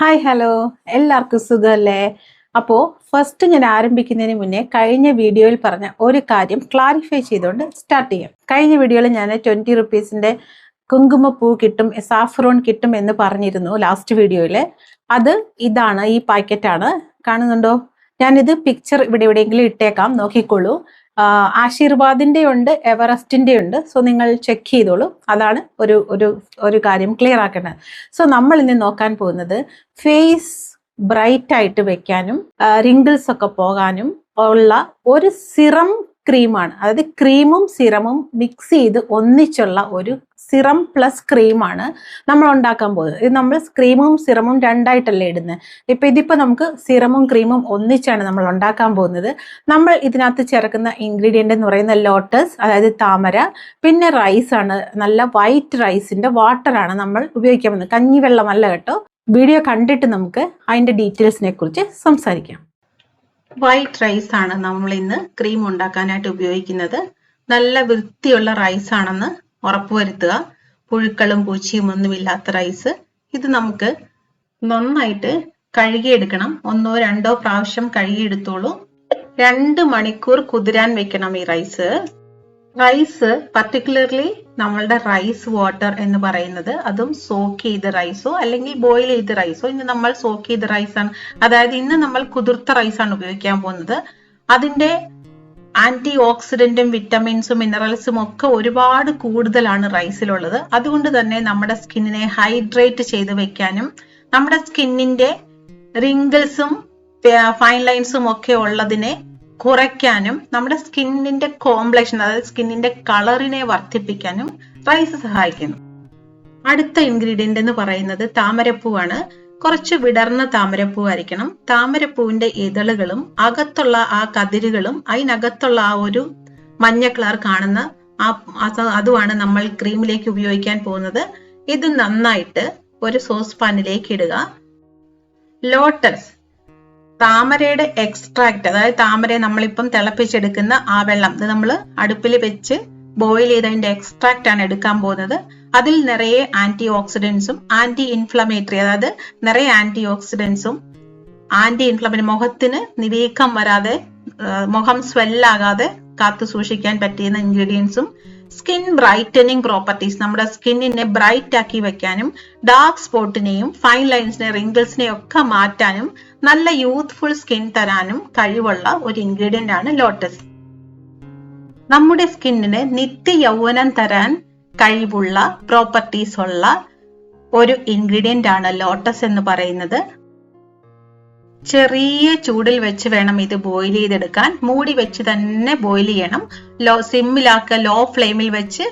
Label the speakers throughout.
Speaker 1: Hi hello എല്ലാവർക്കും സുഖമല്ലേ? അപ്പോൾ ഫസ്റ്റ് ഞാൻ ആരംഭിക്കുന്നതിന് മുന്നേ കഴിഞ്ഞ വീഡിയോയിൽ പറഞ്ഞ ഒരു കാര്യം ക്ലാരിഫൈ ചെയ്തുകൊണ്ട് സ്റ്റാർട്ട് ചെയ്യാം. കഴിഞ്ഞ വീഡിയോയിൽ ഞാൻ ട്വന്റി റുപ്പീസിന്റെ കുങ്കുമപ്പൂ കിട്ടും സാഫ്രോൺ കിട്ടും എന്ന് പറഞ്ഞിരുന്നു ലാസ്റ്റ് വീഡിയോയിൽ അത് ഇതാണ് ഈ പാക്കറ്റാണ് കാണുന്നുണ്ടോ? ഞാനിത് പിക്ചർ ഇവിടെ എവിടെയെങ്കിലും ഇട്ടേക്കാം നോക്കിക്കോളൂ. ആഹ് ആശീർവാദിന്റെ ഉണ്ട് എവറസ്റ്റിന്റെ ഉണ്ട് സോ നിങ്ങൾ ചെക്ക് ചെയ്തോളൂ. അതാണ് ഒരു ഒരു ഒരു കാര്യം ക്ലിയർ ആക്കേണ്ടത്. സോ നമ്മൾ ഇന്ന് നോക്കാൻ പോകുന്നത് ഫേസ് ബ്രൈറ്റ് ആയിട്ട് വെക്കാനും റിങ്കിൾസ് ഒക്കെ പോകാനും ഉള്ള ഒരു സിറം ക്രീമാണ്. അതായത് ക്രീമും സിറമും മിക്സ് ചെയ്ത് ഒന്നിച്ചുള്ള ഒരു സിറം പ്ലസ് ക്രീമാണ് നമ്മൾ ഉണ്ടാക്കാൻ പോകുന്നത്. ഇത് നമ്മൾ ക്രീമും സിറമും രണ്ടായിട്ടല്ലേ ഇടുന്നത്. ഇപ്പം ഇതിപ്പോൾ നമുക്ക് സിറമും ക്രീമും ഒന്നിച്ചാണ് നമ്മൾ ഉണ്ടാക്കാൻ പോകുന്നത്. നമ്മൾ ഇതിനകത്ത് ചേർക്കുന്ന ഇൻഗ്രീഡിയന്റ് എന്ന് പറയുന്ന ലോട്ടസ് അതായത് താമര പിന്നെ റൈസാണ് നല്ല വൈറ്റ് റൈസിന്റെ വാട്ടറാണ് നമ്മൾ ഉപയോഗിക്കാൻ പോകുന്നത്. കഞ്ഞിവെള്ളമല്ല കേട്ടോ. വീഡിയോ കണ്ടിട്ട് നമുക്ക് അതിന്റെ ഡീറ്റെയിൽസിനെ കുറിച്ച് സംസാരിക്കാം. വൈറ്റ് റൈസ് ആണ് നമ്മൾ ഇന്ന് ക്രീം ഉണ്ടാക്കാനായിട്ട് ഉപയോഗിക്കുന്നത്. നല്ല വൃത്തിയുള്ള റൈസ് ആണെന്ന് ഉറപ്പുവരുത്തുക പുഴുക്കളും പൂച്ചയും ഒന്നുമില്ലാത്ത റൈസ് ഇത് നമുക്ക് നന്നായിട്ട് കഴുകിയെടുക്കണം. ഒന്നോ രണ്ടോ പ്രാവശ്യം കഴുകിയെടുത്തോളൂ. രണ്ട് മണിക്കൂർ കുതിരാൻ വെക്കണം ഈ റൈസ് റൈസ് പർട്ടിക്കുലർലി നമ്മളുടെ റൈസ് വാട്ടർ എന്ന് പറയുന്നത് അതും സോക്ക് ചെയ്ത റൈസോ അല്ലെങ്കിൽ ബോയിൽ ചെയ്ത റൈസോ ഇന്ന് നമ്മൾ സോക്ക് ചെയ്ത റൈസാണ് അതായത് ഇന്ന് നമ്മൾ കുതിർത്ത റൈസാണ് ഉപയോഗിക്കാൻ പോകുന്നത്. അതിന്റെ ആന്റി ഓക്സിഡന്റും വിറ്റമിൻസും മിനറൽസും ഒക്കെ ഒരുപാട് കൂടുതലാണ് റൈസിലുള്ളത് അതുകൊണ്ട് തന്നെ നമ്മുടെ സ്കിന്നിനെ ഹൈഡ്രേറ്റ് ചെയ്ത് വെക്കാനും നമ്മുടെ സ്കിന്നിന്റെ റിങ്കിൾസും ഫൈൻ ലൈൻസും ഒക്കെ ഉള്ളതിനെ കുറയ്ക്കാനും നമ്മുടെ സ്കിന്നിന്റെ കോംപ്ലക്ഷൻ അതായത് സ്കിന്നിന്റെ കളറിനെ വർദ്ധിപ്പിക്കാനും റൈസ് സഹായിക്കുന്നു. അടുത്ത ഇൻഗ്രീഡിയന്റ് എന്ന് പറയുന്നത് താമരപ്പൂവാണ്. കുറച്ച് വിടർന്ന താമരപ്പൂ ആയിരിക്കണം താമരപ്പൂവിന്റെ ഇതളുകളും അകത്തുള്ള ആ കതിരുകളും അതിനകത്തുള്ള ആ ഒരു മഞ്ഞ കളർ കാണുന്ന ആ അത് അതുമാണ് നമ്മൾ ക്രീമിലേക്ക് ഉപയോഗിക്കാൻ പോകുന്നത്. ഇത് നന്നായിട്ട് ഒരു സോസ് പാനിലേക്ക് ഇടുക. ലോട്ടസ് താമരയുടെ എക്സ്ട്രാക്ട് അതായത് താമരയെ നമ്മളിപ്പം തിളപ്പിച്ചെടുക്കുന്ന ആ വെള്ളം ഇത് നമ്മൾ അടുപ്പിൽ വെച്ച് ബോയിൽ ചെയ്തതിന്റെ എക്സ്ട്രാക്ട് ആണ് എടുക്കാൻ പോകുന്നത്. അതിൽ നിറയെ ആന്റി ഓക്സിഡൻസും ആന്റി ഇൻഫ്ലമേറ്ററി അതായത് നിറയെ ആന്റി ഓക്സിഡൻസും ആന്റി ഇൻഫ്ലമേറ്ററി മുഖത്തിന് നിരീക്കം വരാതെ മുഖം സ്വെല്ലാകാതെ കാത്തു സൂക്ഷിക്കാൻ പറ്റുന്ന ഇൻഗ്രീഡിയൻസും സ്കിൻ ബ്രൈറ്റനിങ് പ്രോപ്പർട്ടീസ് നമ്മുടെ സ്കിന്നിനെ ബ്രൈറ്റ് ആക്കി വെക്കാനും ഡാർക്ക് സ്പോട്ടിനെയും ഫൈൻ ലൈൻസിനെയും റിങ്കിൾസിനെയും ഒക്കെ മാറ്റാനും നല്ല യൂത്ത്ഫുൾ സ്കിൻ തരാനും കഴിവുള്ള ഒരു ഇൻഗ്രീഡിയന്റ് ആണ് ലോട്ടസ് നമ്മുടെ സ്കിന്നിന് നിത്യ യൗവനം തരാൻ കഴിവുള്ള പ്രോപ്പർട്ടീസ് ഉള്ള ഒരു ഇൻഗ്രീഡിയന്റ് ആണ് ലോട്ടസ് എന്ന് പറയുന്നത്. ചെറിയ ചൂടിൽ വെച്ച് വേണം ഇത് ബോയിൽ ചെയ്തെടുക്കാൻ. മൂടി വെച്ച് തന്നെ ബോയിൽ ചെയ്യണം. ലോ സിമ്മിലാക്കുക ലോ ഫ്ലെയിമിൽ വെച്ച്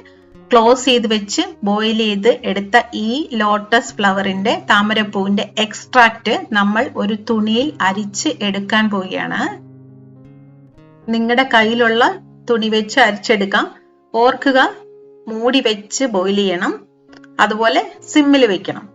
Speaker 1: ക്ലോസ് ചെയ്ത് വെച്ച് ബോയിൽ ചെയ്ത് എടുത്ത ഈ ലോട്ടസ് ഫ്ലവറിന്റെ താമരപ്പൂവിന്റെ എക്സ്ട്രാക്ട് നമ്മൾ ഒരു തുണിയിൽ അരിച്ച് എടുക്കാൻ പോവുകയാണ്. നിങ്ങളുടെ കയ്യിലുള്ള തുണി വെച്ച് അരിച്ചെടുക്കാം. ഓർക്കുക മൂടി വെച്ച് ബോയിൽ ചെയ്യണം. അതുപോലെ സിമ്മിൽ വെക്കണം.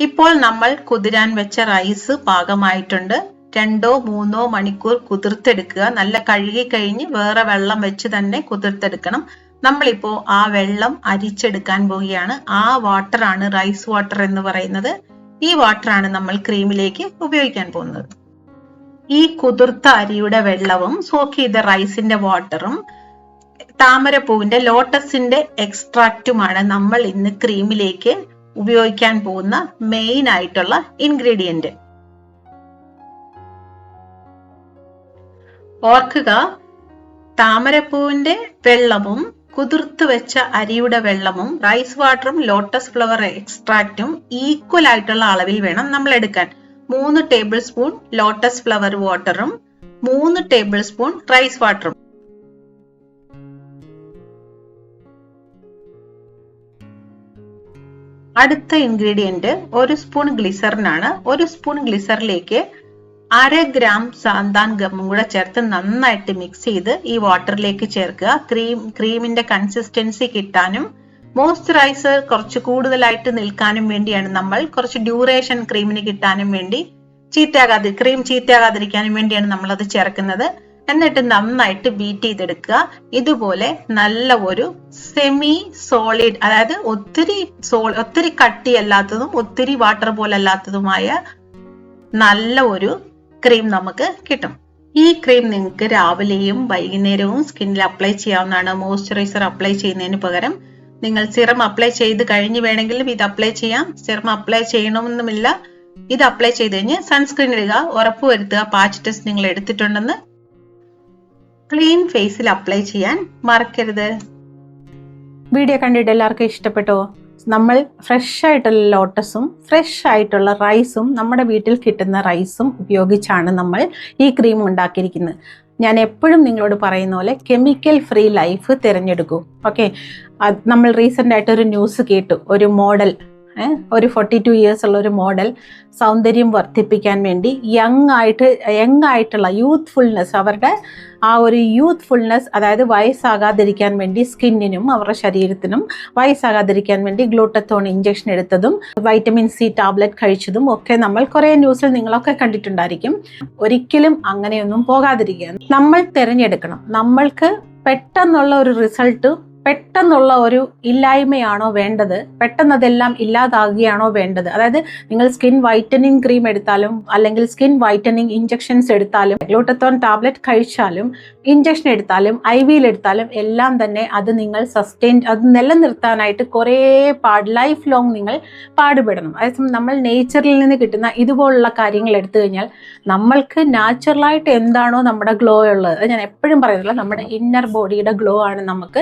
Speaker 1: ഇപ്പോൾ നമ്മൾ കുതിരാൻ വെച്ച റൈസ് പാകമായിട്ടുണ്ട്. രണ്ടോ മൂന്നോ മണിക്കൂർ കുതിർത്തെടുക്കുക. നല്ല കഴുകി കഴിഞ്ഞ് വേറെ വെള്ളം വെച്ച് തന്നെ കുതിർത്തെടുക്കണം. നമ്മളിപ്പോ ആ വെള്ളം അരിച്ചെടുക്കാൻ പോവുകയാണ്. ആ വാട്ടർ ആണ് റൈസ് വാട്ടർ എന്ന് പറയുന്നത്. ഈ വാട്ടർ ആണ് നമ്മൾ ക്രീമിലേക്ക് ഉപയോഗിക്കാൻ പോകുന്നത്. ഈ കുതിർത്ത അരിയുടെ വെള്ളവും സോക്ക് ചെയ്ത റൈസിന്റെ വാട്ടറും താമരപ്പൂവിന്റെ ലോട്ടസിന്റെ എക്സ്ട്രാക്റ്റുമാണ് നമ്മൾ ഇന്ന് ക്രീമിലേക്ക് ഉപയോഗിക്കാൻ പോകുന്ന മെയിൻ ആയിട്ടുള്ള ഇൻഗ്രീഡിയന്റ് ഓർക്കുക താമരപ്പൂവിന്റെ വെള്ളവും കുതിർത്ത് വെച്ച അരിയുടെ വെള്ളവും റൈസ് വാട്ടറും ലോട്ടസ് ഫ്ലവർ എക്സ്ട്രാക്റ്റും ഈക്വൽ ആയിട്ടുള്ള അളവിൽ വേണം നമ്മൾ എടുക്കാൻ മൂന്ന് ടേബിൾ സ്പൂൺ ലോട്ടസ് ഫ്ലവർ വാട്ടറും മൂന്ന് ടേബിൾ സ്പൂൺ റൈസ് വാട്ടറും അടുത്ത ഇൻഗ്രീഡിയന്റ് ഒരു സ്പൂൺ ഗ്ലിസറിനാണ് ഒരു സ്പൂൺ ഗ്ലിസറിലേക്ക് അര ഗ്രാം സാന്താൻ ഗമ്മും കൂടെ ചേർത്ത് നന്നായിട്ട് മിക്സ് ചെയ്ത് ഈ വാട്ടറിലേക്ക് ചേർക്കുക. ക്രീം ക്രീമിന്റെ കൺസിസ്റ്റൻസി കിട്ടാനും മോയ്സ്ചറൈസർ കുറച്ച് കൂടുതലായിട്ട് നിൽക്കാനും വേണ്ടിയാണ് നമ്മൾ കുറച്ച് ഡ്യൂറേഷൻ ക്രീമിന് കിട്ടാനും വേണ്ടി ചീത്തയാകാതി ക്രീം ചീത്തയാകാതിരിക്കാനും വേണ്ടിയാണ് നമ്മൾ അത് ചേർക്കുന്നത്. എന്നിട്ട് നന്നായിട്ട് ബീറ്റ് ചെയ്തെടുക്കുക. ഇതുപോലെ നല്ല ഒരു സെമി സോളിഡ് അതായത് ഒത്തിരി സോൾ ഒത്തിരി കട്ടിയല്ലാത്തതും ഒത്തിരി വാട്ടർ പോലെ അല്ലാത്തതുമായ നല്ല ഒരു ക്രീം നമുക്ക് കിട്ടും. ഈ ക്രീം നിങ്ങൾക്ക് രാവിലെയും വൈകുന്നേരവും സ്കിന്നിൽ അപ്ലൈ ചെയ്യാവുന്നതാണ്. മോയ്സ്ചറൈസർ അപ്ലൈ ചെയ്യുന്നതിന് പകരം നിങ്ങൾ സിറം അപ്ലൈ ചെയ്ത് കഴിഞ്ഞ് വേണമെങ്കിലും ഇത് അപ്ലൈ ചെയ്യാം. സിറം അപ്ലൈ ചെയ്യണമെന്നുമില്ല. ഇത് അപ്ലൈ ചെയ്ത് കഴിഞ്ഞ് സൺസ്ക്രീൻ ഇടുക ഉറപ്പുവരുത്തുക പാച്ച് ടെസ്റ്റ് നിങ്ങൾ എടുത്തിട്ടുണ്ടെന്ന്. ക്ലീൻ ഫേസിൽ അപ്ലൈ ചെയ്യാൻ മറക്കരുത്. വീഡിയോ കണ്ടിട്ട് എല്ലാവർക്കും ഇഷ്ടപ്പെട്ടോ? നമ്മൾ ഫ്രഷ് ആയിട്ടുള്ള ലോട്ടസും ഫ്രഷ് ആയിട്ടുള്ള റൈസും നമ്മുടെ വീട്ടിൽ കിട്ടുന്ന റൈസും ഉപയോഗിച്ചാണ് നമ്മൾ ഈ ക്രീം ഉണ്ടാക്കിയിരിക്കുന്നത്. ഞാൻ എപ്പോഴും നിങ്ങളോട് പറയുന്ന പോലെ കെമിക്കൽ ഫ്രീ ലൈഫ് തിരഞ്ഞെടുക്കൂ. ഓക്കെ നമ്മൾ റീസെന്റ് ആയിട്ട് ഒരു ന്യൂസ് കേട്ടു. ഒരു മോഡൽ ഒരു ഫോർട്ടി ടു ഇയേഴ്സ് ഉള്ള ഒരു മോഡൽ സൗന്ദര്യം വർദ്ധിപ്പിക്കാൻ വേണ്ടി യങ് ആയിട്ട് യങ് ആയിട്ടുള്ള യൂത്ത്ഫുൾനെസ് അവരുടെ ആ ഒരു യൂത്ത്ഫുൾനെസ് അതായത് വയസ്സാകാതിരിക്കാൻ വേണ്ടി സ്കിന്നിനും അവരുടെ ശരീരത്തിനും വയസ്സാകാതിരിക്കാൻ വേണ്ടി ഗ്ലൂട്ടത്തോൺ ഇഞ്ചക്ഷൻ എടുത്തതും വൈറ്റമിൻ സി ടാബ്ലറ്റ് കഴിച്ചതും ഒക്കെ നമ്മൾ കുറേ ന്യൂസിൽ നിങ്ങളൊക്കെ കണ്ടിട്ടുണ്ടായിരിക്കും. ഒരിക്കലും അങ്ങനെയൊന്നും പോകാതിരിക്കുക. നമ്മൾ തിരഞ്ഞെടുക്കണം. നമ്മൾക്ക് പെട്ടെന്നുള്ള ഒരു റിസൾട്ട് പെട്ടെന്നുള്ള ഒരു ഇല്ലായ്മയാണോ വേണ്ടത്? പെട്ടെന്ന് അതെല്ലാം ഇല്ലാതാകുകയാണോ വേണ്ടത്? അതായത് നിങ്ങൾ സ്കിൻ വൈറ്റനിങ് ക്രീം എടുത്താലും അല്ലെങ്കിൽ സ്കിൻ വൈറ്റനിങ് ഇഞ്ചക്ഷൻസ് എടുത്താലും ഗ്ലൂട്ടത്തോൺ ടാബ്ലറ്റ് കഴിച്ചാലും ഇഞ്ചക്ഷൻ എടുത്താലും ഐ വിയിൽ എടുത്താലും എല്ലാം തന്നെ അത് നിങ്ങൾ സസ്റ്റെയിൻ അത് നിലനിർത്താനായിട്ട് കുറേ പാട് ലൈഫ് ലോങ് നിങ്ങൾ പാടുപെടണം. അതായത് നമ്മൾ നേച്ചറിൽ നിന്ന് കിട്ടുന്ന ഇതുപോലുള്ള കാര്യങ്ങൾ എടുത്തു കഴിഞ്ഞാൽ നമ്മൾക്ക് നാച്ചുറലായിട്ട് എന്താണോ നമ്മുടെ ഗ്ലോ ഉള്ളത്. അത് ഞാൻ എപ്പോഴും പറയുന്നില്ല നമ്മുടെ ഇന്നർ ബോഡിയുടെ ഗ്ലോ ആണ് നമുക്ക്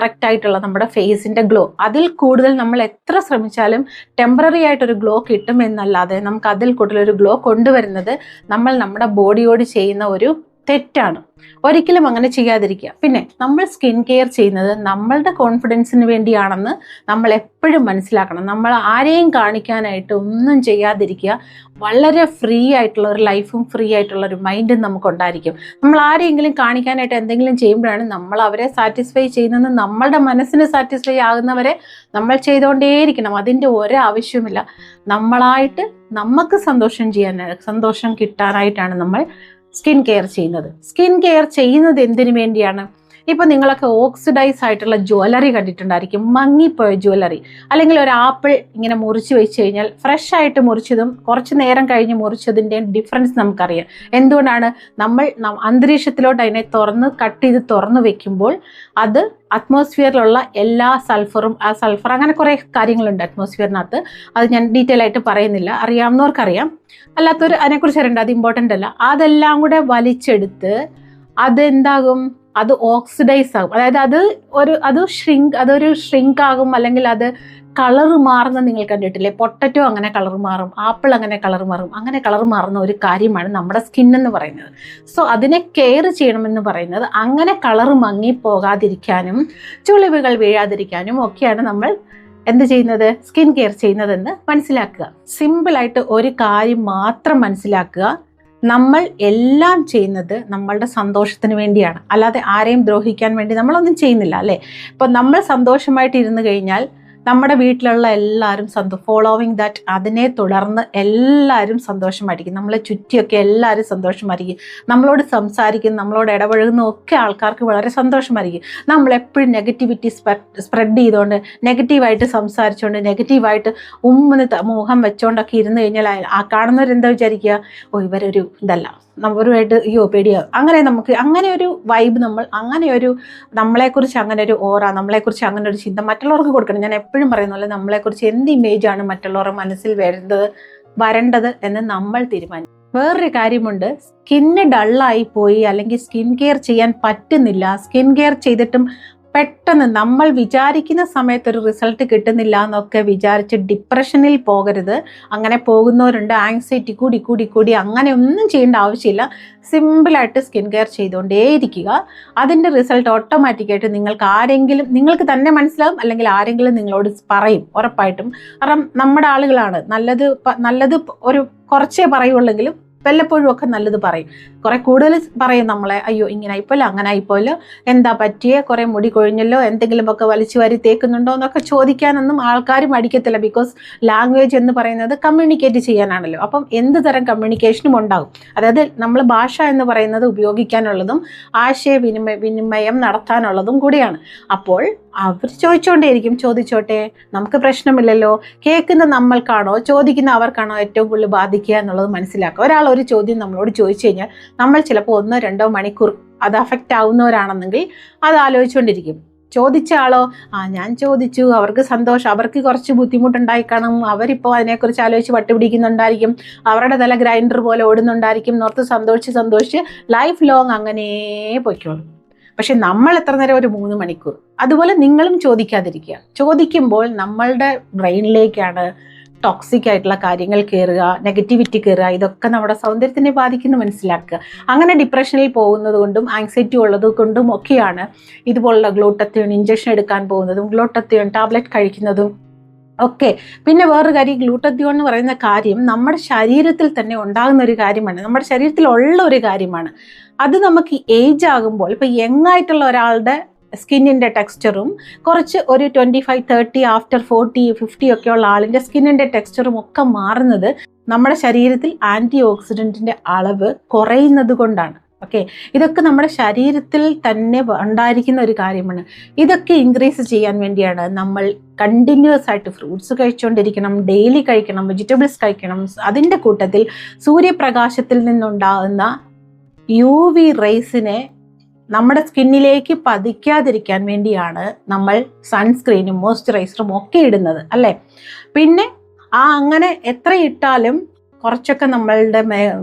Speaker 1: കറക്റ്റ് ആയിട്ടുള്ള നമ്മുടെ ഫേസിന്റെ ഗ്ലോ അതിൽ കൂടുതൽ നമ്മൾ എത്ര ശ്രമിച്ചാലും ടെമ്പററി ആയിട്ടൊരു ഗ്ലോ കിട്ടും എന്നല്ലാതെ നമുക്ക് അതിൽ കൂടുതൽ ഒരു ഗ്ലോ കൊണ്ടുവരുന്നത് നമ്മൾ നമ്മുടെ ബോഡിയോട് ചെയ്യുന്ന ഒരു തെറ്റാണ്. ഒരിക്കലും അങ്ങനെ ചെയ്യാതിരിക്കുക. പിന്നെ നമ്മൾ സ്കിൻ കെയർ ചെയ്യുന്നത് നമ്മളുടെ കോൺഫിഡൻസിന് വേണ്ടിയാണെന്ന് നമ്മൾ എപ്പോഴും മനസ്സിലാക്കണം. നമ്മൾ ആരെയും കാണിക്കാനായിട്ട് ഒന്നും ചെയ്യാതിരിക്കുക. വളരെ ഫ്രീ ആയിട്ടുള്ള ഒരു ലൈഫും ഫ്രീ ആയിട്ടുള്ള ഒരു മൈൻഡും നമുക്കുണ്ടായിരിക്കും നമ്മൾ ആരെയെങ്കിലും കാണിക്കാനായിട്ട് എന്തെങ്കിലും ചെയ്യുമ്പോഴാണ് നമ്മൾ അവരെ സാറ്റിസ്ഫൈ ചെയ്യുന്നത്. നമ്മളുടെ മനസ്സിന് സാറ്റിസ്ഫൈ ആകുന്നവരെ നമ്മൾ ചെയ്തുകൊണ്ടേയിരിക്കണം. അതിന്റെ ഒരാവശ്യമില്ല നമ്മളായിട്ട് നമുക്ക് സന്തോഷം ചെയ്യാനാണ് സന്തോഷം കിട്ടാനായിട്ടാണ് നമ്മൾ സ്കിൻ കെയർ ചെയ്യുന്നത്. സ്കിൻ കെയർ ചെയ്യുന്നത് എന്തിനു വേണ്ടിയാണ്? ഇപ്പൊ നിങ്ങളൊക്കെ ഓക്സിഡൈസ് ആയിട്ടുള്ള ജ്വല്ലറി കണ്ടിട്ടുണ്ടായിരിക്കും. മങ്ങിപ്പോയ ജ്വല്ലറി അല്ലെങ്കിൽ ഒരു ആപ്പിൾ ഇങ്ങനെ മുറിച്ച് വെച്ച് കഴിഞ്ഞാൽ ഫ്രഷ് ആയിട്ട് മുറിച്ചതും കുറച്ച് നേരം കഴിഞ്ഞ് മുറിച്ചതിന്റെ ഡിഫറൻസ് നമുക്കറിയാം. എന്തുകൊണ്ടാണ്? നമ്മൾ അന്തരീക്ഷത്തിലോട്ട് അതിനെ തുറന്ന് കട്ട് ചെയ്ത് തുറന്ന് വെക്കുമ്പോൾ അത് അറ്റ്മോസ്ഫിയറിലുള്ള എല്ലാ സൾഫറും ആ സൾഫർ അങ്ങനെ കുറേ കാര്യങ്ങളുണ്ട് അറ്റ്മോസ്ഫിയറിനകത്ത് അത് ഞാൻ ഡീറ്റെയിൽ ആയിട്ട് പറയുന്നില്ല. അറിയാവുന്നവർക്കറിയാം. അല്ലാത്തവർ അതിനെക്കുറിച്ച് അറിയണ്ട. അത് ഇമ്പോർട്ടന്റ് അല്ല. അതെല്ലാം കൂടെ വലിച്ചെടുത്ത് അതെന്താകും? അത് ഓക്സിഡൈസ് ആകും. അതായത് അത് ഒരു അത് ഷ്രിങ്ക് അതൊരു ഷ്രിങ്ക് ആകും അല്ലെങ്കിൽ അത് കളർ മാറുന്ന നിങ്ങൾ കണ്ടിട്ടില്ലേ? പൊട്ടറ്റോ അങ്ങനെ കളർ മാറും ആപ്പിൾ അങ്ങനെ കളർ മാറും അങ്ങനെ കളർ മാറുന്ന ഒരു കാര്യമാണ് നമ്മുടെ സ്കിൻ എന്ന് പറയുന്നത്. സോ അതിനെ കെയർ ചെയ്യണമെന്ന് പറയുന്നത് അങ്ങനെ കളർ മങ്ങി പോകാതിരിക്കാനും ചുളിവുകൾ വീഴാതിരിക്കാനും ഒക്കെയാണ് നമ്മൾ എന്ത് ചെയ്യുന്നത്? സ്കിൻ കെയർ ചെയ്യുന്നതെന്ന് മനസ്സിലാക്കുക. സിമ്പിളായിട്ട് ഒരു കാര്യം മാത്രം മനസ്സിലാക്കുക. നമ്മൾ എല്ലാം ചെയ്യുന്നത് നമ്മളുടെ സന്തോഷത്തിന് വേണ്ടിയാണ്. അല്ലാതെ ആരെയും ദ്രോഹിക്കാൻ വേണ്ടി നമ്മളൊന്നും ചെയ്യുന്നില്ല അല്ലേ? ഇപ്പം നമ്മൾ സന്തോഷമായിട്ട് ഇരുന്ന് കഴിഞ്ഞാൽ നമ്മുടെ വീട്ടിലുള്ള എല്ലാവരും സന്തോ ഫോളോവിങ് ദാറ്റ് അതിനെ തുടർന്ന് എല്ലാവരും സന്തോഷമായിരിക്കും. നമ്മളെ ചുറ്റിയൊക്കെ എല്ലാവരും സന്തോഷമായിരിക്കും. നമ്മളോട് സംസാരിക്കുന്ന നമ്മളോട് ഇടപഴകുന്ന ഒക്കെ ആൾക്കാർക്ക് വളരെ സന്തോഷമായിരിക്കും. നമ്മളെപ്പോഴും നെഗറ്റിവിറ്റി സ്പ്രെഡ് ചെയ്തുകൊണ്ട് നെഗറ്റീവായിട്ട് സംസാരിച്ചുകൊണ്ട് നെഗറ്റീവായിട്ട് ഉമ്മെന്ന് മുഖം വെച്ചുകൊണ്ടൊക്കെ ഇരുന്ന് കഴിഞ്ഞാൽ ആ കാണുന്നവരെന്താ വിചാരിക്കുക? ഓ ഇവരൊരു ഇതല്ല. നമ്മളുമായിട്ട് അയ്യോ പേടിയോ അങ്ങനെ നമുക്ക് അങ്ങനെ ഒരു വൈബ് നമ്മൾ അങ്ങനെ ഒരു നമ്മളെക്കുറിച്ച് അങ്ങനെ ഒരു ഓറ നമ്മളെക്കുറിച്ച് അങ്ങനെ ഒരു ചിന്ത മറ്റുള്ളവർക്ക് കൊടുക്കണം. ഞാൻ എപ്പോഴും പറയുന്ന പോലെ നമ്മളെക്കുറിച്ച് എന്ത് ഇമേജാണ് മറ്റുള്ളവരുടെ മനസ്സിൽ വരുന്നത് വരേണ്ടത് എന്ന് നമ്മൾ തീരുമാനിക്കും. വേറൊരു കാര്യമുണ്ട് സ്കിന്ന് ഡള്ളായി പോയി അല്ലെങ്കിൽ സ്കിൻ കെയർ ചെയ്യാൻ പറ്റുന്നില്ല സ്കിൻ കെയർ ചെയ്തിട്ടും പെട്ടെന്ന് നമ്മൾ വിചാരിക്കുന്ന സമയത്ത് ഒരു റിസൾട്ട് കിട്ടുന്നില്ല എന്നൊക്കെ വിചാരിച്ച് ഡിപ്രഷനിൽ പോകരുത്. അങ്ങനെ പോകുന്നവരുണ്ട് ആങ്സൈറ്റി കൂടി കൂടി കൂടി അങ്ങനെ ഒന്നും ചെയ്യേണ്ട ആവശ്യമില്ല. സിമ്പിളായിട്ട് സ്കിൻ കെയർ ചെയ്തുകൊണ്ടേയിരിക്കുക. അതിന്റെ റിസൾട്ട് ഓട്ടോമാറ്റിക്കായിട്ട് നിങ്ങൾക്ക് ആരെങ്കിലും നിങ്ങൾക്ക് തന്നെ മനസ്സിലാവും അല്ലെങ്കിൽ ആരെങ്കിലും നിങ്ങളോട് പറയും ഉറപ്പായിട്ടും. കാരണം നമ്മുടെ ആളുകളാണ്. നല്ലത് നല്ലത് ഒരു കുറച്ചേ പറയുള്ളെങ്കിലും വല്ലപ്പോഴും ഒക്കെ നല്ലത് പറയും. കുറെ കൂടുതൽ പറയും നമ്മളെ അയ്യോ ഇങ്ങനെ ആയിപ്പോലോ അങ്ങനെ ആയിപ്പോലോ എന്താ പറ്റിയേ? കുറെ മുടി കൊഴിഞ്ഞല്ലോ എന്തെങ്കിലുമൊക്കെ വലിച്ചു വാരി തേക്കുന്നുണ്ടോ? എന്നൊക്കെ ചോദിക്കാനൊന്നും ആൾക്കാർ മടിക്കത്തില്ല. ബിക്കോസ് ലാംഗ്വേജ് എന്ന് പറയുന്നത് കമ്മ്യൂണിക്കേറ്റ് ചെയ്യാനാണല്ലോ. അപ്പം എന്ത് തരം കമ്മ്യൂണിക്കേഷനും ഉണ്ടാകും അതായത് നമ്മൾ ഭാഷ എന്ന് പറയുന്നത് ഉപയോഗിക്കാനുള്ളതും ആശയവിനിമയ വിനിമയം നടത്താനുള്ളതും കൂടിയാണ്. അപ്പോൾ അവർ ചോദിച്ചുകൊണ്ടേയിരിക്കും ചോദിച്ചോട്ടെ നമുക്ക് പ്രശ്നമില്ലല്ലോ. കേൾക്കുന്ന നമ്മൾക്കാണോ? ചോദിക്കുന്ന അവർക്കാണോ ഏറ്റവും കൂടുതൽ ബാധിക്കുക എന്നുള്ളത് മനസ്സിലാക്കുക. ഒരാൾ ഒരു ചോദ്യം നമ്മളോട് ചോദിച്ചു കഴിഞ്ഞാൽ നമ്മൾ ചിലപ്പോൾ ഒന്നോ രണ്ടോ മണിക്കൂർ അത് അഫക്റ്റ് ആവുന്നവരാണെന്നെങ്കിൽ അത് ആലോചിച്ചുകൊണ്ടിരിക്കും ചോദിച്ച ആളോ ആ ഞാൻ ചോദിച്ചു അവർക്ക് സന്തോഷം അവർക്ക് കുറച്ച് ബുദ്ധിമുട്ടുണ്ടായി കാണും അവരിപ്പോൾ അതിനെക്കുറിച്ച് ആലോചിച്ച് വട്ടുപിടിക്കുന്നുണ്ടായിരിക്കും അവരുടെ തല ഗ്രൈൻഡർ പോലെ ഓടുന്നുണ്ടായിരിക്കും നോർത്ത് സന്തോഷിച്ച് സന്തോഷിച്ച് ലൈഫ് ലോങ് അങ്ങനെ പൊയ്ക്കോളും. പക്ഷെ നമ്മൾ എത്ര നേരം ഒരു മൂന്ന് മണിക്കൂർ? അതുപോലെ നിങ്ങളും ചോദിക്കാതിരിക്കുക. ചോദിക്കുമ്പോൾ നമ്മളുടെ ബ്രെയിനിലേക്കാണ് ടോക്സിക് ആയിട്ടുള്ള കാര്യങ്ങൾ കയറുക നെഗറ്റിവിറ്റി കയറുക ഇതൊക്കെ നമ്മുടെ സൗന്ദര്യത്തിനെ ബാധിക്കുന്നു മനസ്സിലാക്കുക. അങ്ങനെ ഡിപ്രഷനിൽ പോകുന്നത് കൊണ്ടും ആങ്സൈറ്റി ഉള്ളത് കൊണ്ടും ഒക്കെയാണ് ഇതുപോലുള്ള ഗ്ലൂട്ടത്തിയോൺ ഇഞ്ചക്ഷൻ എടുക്കാൻ പോകുന്നതും ഗ്ലൂട്ടത്തിയോൺ ടാബ്ലറ്റ് കഴിക്കുന്നതും ഓക്കെ പിന്നെ വേറൊരു കാര്യം ഗ്ലൂട്ടത്തിയോൺ എന്ന് പറയുന്ന കാര്യം നമ്മുടെ ശരീരത്തിൽ തന്നെ ഉണ്ടാകുന്ന ഒരു കാര്യമാണ്. നമ്മുടെ ശരീരത്തിൽ ഉള്ള ഒരു കാര്യമാണ്. അത് നമുക്ക് ഏജ് ആകുമ്പോൾ ഇപ്പോൾ യങ് ആയിട്ടുള്ള ഒരാളുടെ സ്കിന്നിന്റെ ടെക്സ്ചറും കുറച്ച് ഒരു twenty five thirty after forty fifty ഒക്കെയുള്ള ആളിന്റെ സ്കിന്നിന്റെ ടെക്സ്ചറും ഒക്കെ മാറുന്നത് നമ്മുടെ ശരീരത്തിൽ ആന്റി ഓക്സിഡന്റിന്റെ അളവ് കുറയുന്നത് കൊണ്ടാണ്. ഓക്കെ ഇതൊക്കെ നമ്മുടെ ശരീരത്തിൽ തന്നെ ഉണ്ടായിരിക്കുന്ന ഒരു കാര്യമാണ്. ഇതൊക്കെ ഇൻക്രീസ് ചെയ്യാൻ വേണ്ടിയാണ് നമ്മൾ കണ്ടിന്യൂസ് ആയിട്ട് ഫ്രൂട്ട്സ് കഴിച്ചുകൊണ്ടിരിക്കണം ഡെയിലി കഴിക്കണം വെജിറ്റബിൾസ് കഴിക്കണം. അതിന്റെ കൂട്ടത്തിൽ സൂര്യപ്രകാശത്തിൽ നിന്നുണ്ടാകുന്ന യു വി റേസിനെ നമ്മുടെ സ്കിന്നിലേക്ക് പതിക്കാതിരിക്കാൻ വേണ്ടിയാണ് നമ്മൾ സൺസ്ക്രീനും മോയ്സ്ചറൈസറും ഒക്കെ ഇടുന്നത് അല്ലേ? പിന്നെ ആ അങ്ങനെ എത്ര ഇട്ടാലും കുറച്ചൊക്കെ നമ്മളുടെ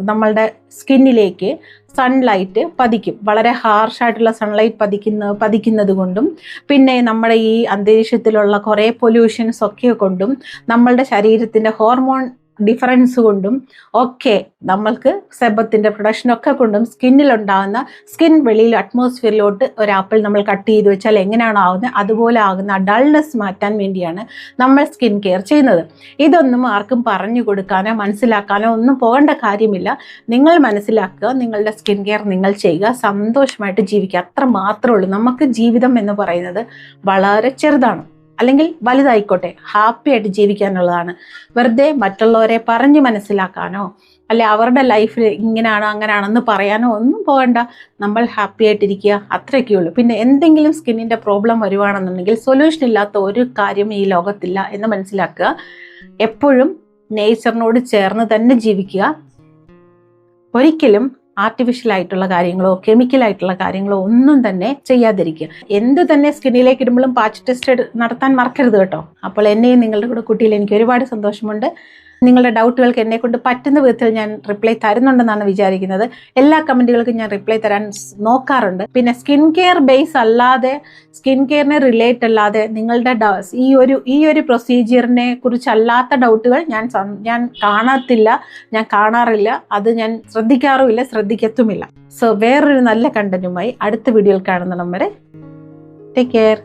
Speaker 1: നമ്മളുടെ സ്കിന്നിലേക്ക് സൺലൈറ്റ് പതിക്കും. വളരെ ഹാർഷായിട്ടുള്ള സൺലൈറ്റ് പതിക്കുന്ന പതിക്കുന്നത് കൊണ്ടും പിന്നെ നമ്മുടെ ഈ അന്തരീക്ഷത്തിലുള്ള കുറേ പൊല്യൂഷൻസ് ഒക്കെ കൊണ്ടും നമ്മളുടെ ശരീരത്തിന്റെ ഹോർമോൺ ഡിഫറൻസ് കൊണ്ടും ഒക്കെ നമ്മൾക്ക് സെബത്തിന്റെ പ്രൊഡക്ഷനൊക്കെ കൊണ്ടും സ്കിന്നിലുണ്ടാകുന്ന സ്കിൻ വെളിയിൽ അറ്റ്മോസ്ഫിയറിലോട്ട് ഒരു ആപ്പിൾ നമ്മൾ കട്ട് ചെയ്ത് വെച്ചാൽ എങ്ങനെയാണോ ആവുന്നത് അതുപോലെ ആകുന്ന ഡൾനെസ് മാറ്റാൻ വേണ്ടിയാണ് നമ്മൾ സ്കിൻ കെയർ ചെയ്യുന്നത്. ഇതൊന്നും ആർക്കും പറഞ്ഞു കൊടുക്കാനോ മനസ്സിലാക്കാനോ ഒന്നും പോകേണ്ട കാര്യമില്ല. നിങ്ങൾ മനസ്സിലാക്കുക നിങ്ങളുടെ സ്കിൻ കെയർ നിങ്ങൾ ചെയ്യുക സന്തോഷമായിട്ട് ജീവിക്കുക. അത്ര മാത്രമേ ഉള്ളൂ. നമുക്ക് ജീവിതം എന്ന് പറയുന്നത് വളരെ ചെറുതാണ്. അല്ലെങ്കിൽ വലുതായിക്കോട്ടെ ഹാപ്പി ആയിട്ട് ജീവിക്കാനുള്ളതാണ്. വെറുതെ മറ്റുള്ളവരെ പറഞ്ഞു മനസ്സിലാക്കാനോ അല്ലെ അവരുടെ ലൈഫിൽ ഇങ്ങനെയാണോ അങ്ങനെയാണെന്ന് പറയാനോ ഒന്നും പോകണ്ട. നമ്മൾ ഹാപ്പി ആയിട്ടിരിക്കുക അത്രയൊക്കെ ഉള്ളൂ. പിന്നെ എന്തെങ്കിലും സ്കിന്നിന്റെ പ്രോബ്ലം വരുവാണെന്നുണ്ടെങ്കിൽ സൊല്യൂഷൻ ഇല്ലാത്ത ഒരു കാര്യം ഈ ലോകത്തില്ല എന്ന് മനസ്സിലാക്കുക. എപ്പോഴും നേച്ചറിനോട് ചേർന്ന് തന്നെ ജീവിക്കുക. ഒരിക്കലും ആർട്ടിഫിഷ്യൽ ആയിട്ടുള്ള കാര്യങ്ങളോ കെമിക്കൽ ആയിട്ടുള്ള കാര്യങ്ങളോ ഒന്നും തന്നെ ചെയ്യാതിരിക്കുക. എന്ത് തന്നെ സ്കിന്നിലേക്ക് ഇടുമ്പോഴും പാച്ച് ടെസ്റ്റ് നടത്താൻ മറക്കരുത് കേട്ടോ. അപ്പോൾ എന്നെയും നിങ്ങളുടെ കൂടെ കുട്ടിയിൽ എനിക്ക് ഒരുപാട് സന്തോഷമുണ്ട്. നിങ്ങളുടെ ഡൗട്ടുകൾക്ക് എന്നെ കൊണ്ട് പറ്റുന്ന വിധത്തിൽ ഞാൻ റിപ്ലൈ തരുന്നുണ്ടെന്നാണ് വിചാരിക്കുന്നത്. എല്ലാ കമന്റുകൾക്കും ഞാൻ റിപ്ലൈ തരാൻ നോക്കാറുണ്ട്. പിന്നെ സ്കിൻ കെയർ ബേസ് അല്ലാതെ സ്കിൻ കെയറിനെ റിലേറ്റ് അല്ലാതെ നിങ്ങളുടെ ഈ ഒരു ഈ ഒരു പ്രൊസീജിയറിനെ കുറിച്ചല്ലാത്ത ഡൗട്ടുകൾ ഞാൻ ഞാൻ കാണത്തില്ല ഞാൻ കാണാറില്ല. അത് ഞാൻ ശ്രദ്ധിക്കാറുമില്ല ശ്രദ്ധിക്കത്തുമില്ല. സോ വേറൊരു നല്ല കണ്ടന്റുമായി അടുത്ത വീഡിയോയിൽ കാണുന്ന വരെ ടേക്ക് കെയർ